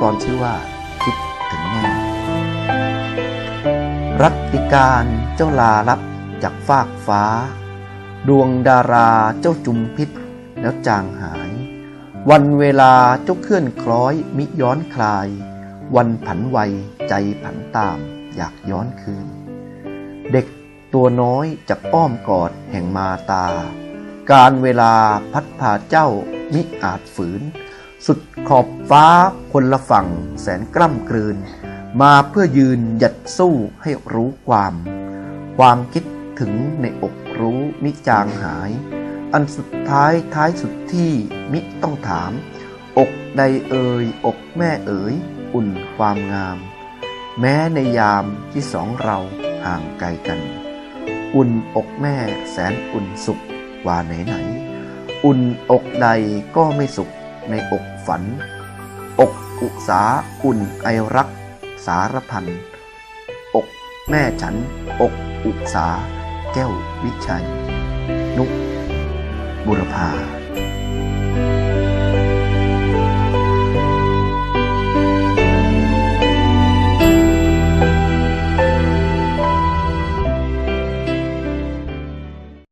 กรชื่อว่า คิดถึงแม่รัตติการเจ้าลาลับจากฟากฟ้า ดวงดาราเจ้าจุมพิษแล้วจางหาย วันเวลาเจ้าเคลื่อนคล้อยมิย้อนคลาย วันผันไวใจผันตามอยากย้อนคืน เด็กตัวน้อยจากอ้อมกอดแห่งมาตา การเวลาพัดพาเจ้ามิอาจฝืน สุดขอบฟ้าคนละฝั่งแสนกล้ำกลืน มาเพื่อยืนหยัดสู้ให้รู้ความ ความคิดถึงในอกรู้มิจางหาย อันสุดท้ายท้ายสุดที่มิต้องถาม อกใดเอ่ยอกแม่เอ๋ยอุ่นความงาม แม้ในยามที่สองเราห่างไกลกัน อุ่นอกแม่แสนอุ่นสุขกว่าไหนไหน อุ่นอกใดก็ไม่สุข ในอกฝัน อกอุสาอุ่นไอรัก สารพัน อกแม่ฉัน อกอุสา แก้ววิชัย นุกบุรพา